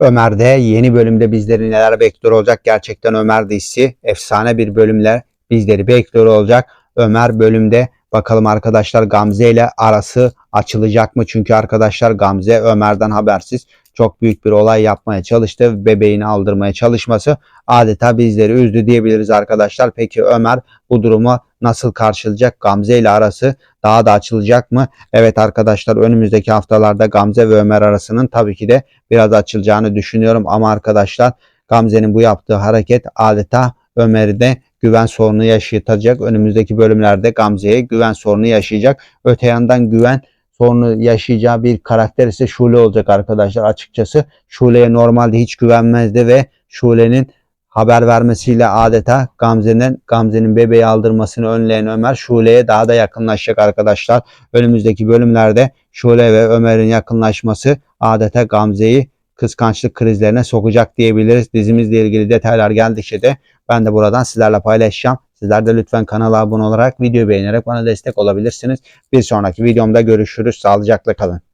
Ömer'de yeni bölümde bizleri neler bekliyor olacak? Gerçekten Ömer dizisi efsane bir bölümle bizleri bekliyor olacak. Ömer bölümde bakalım arkadaşlar Gamze ile arası açılacak mı? Çünkü arkadaşlar Gamze Ömer'den habersiz çok büyük bir olay yapmaya çalıştı. Bebeğini aldırmaya çalışması adeta bizleri üzdü diyebiliriz arkadaşlar. Peki Ömer bu durumu nasıl karşılayacak? Gamze ile arası daha da açılacak mı? Evet arkadaşlar önümüzdeki haftalarda Gamze ve Ömer arasının tabii ki de biraz açılacağını düşünüyorum ama arkadaşlar Gamze'nin bu yaptığı hareket adeta Ömer'i de güven sorunu yaşatacak. Önümüzdeki bölümlerde Gamze'ye güven sorunu yaşayacak. Öte yandan güven sorunu yaşayacağı bir karakter ise Şule olacak arkadaşlar. Açıkçası Şule'ye normalde hiç güvenmezdi ve Şule'nin haber vermesiyle adeta Gamze'nin Gamze'nin bebeği aldırmasını önleyen Ömer Şule'ye daha da yakınlaşacak arkadaşlar. Önümüzdeki bölümlerde Şule ve Ömer'in yakınlaşması adeta Gamze'yi kıskançlık krizlerine sokacak diyebiliriz. Dizimizle ilgili detaylar geldikçe de ben de buradan sizlerle paylaşacağım. Sizler de lütfen kanala abone olarak videoyu beğenerek bana destek olabilirsiniz. Bir sonraki videomda görüşürüz. Sağlıcakla kalın.